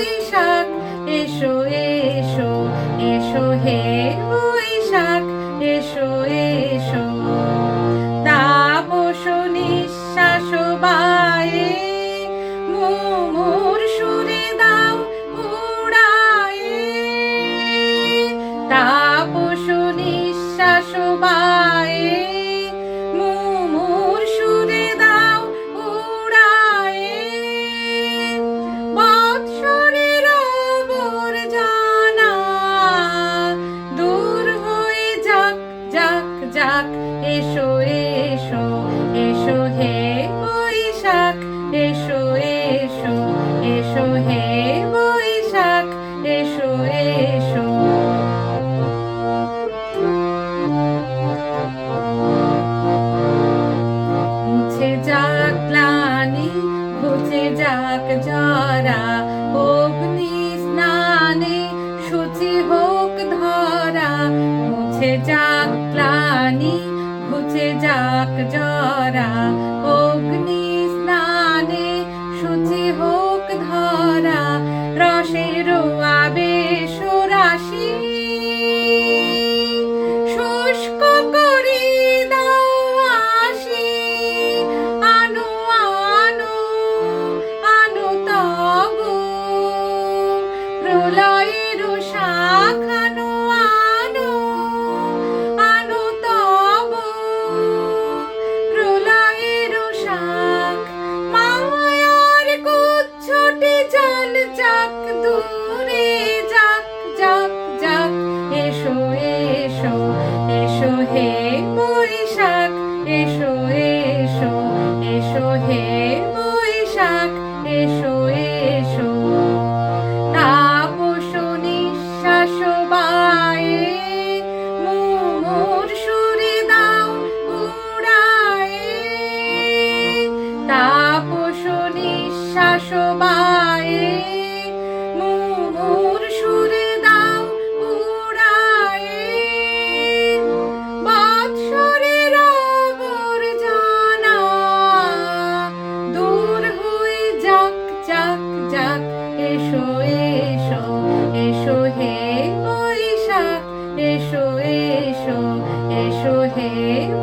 তুই এসো এসো এসো হে বৈশাখ, এসো এসো এসো হে বৈশাখ, এসো এসো। মুছে যাক গ্লানি, ঘুচে যাক জরা, অগ্নি স্নানে শুচি হোক ধরা। মুছে যাক গ্লানি ঘুচে যাক জরা অগ্নি স্নানে শুচি হোক ধরা রসের দূরে যাক যাক যাক, এসো এসো এসো হে বৈশাখ, এসো এসো এসো হে বৈশাখ, এসো Hey,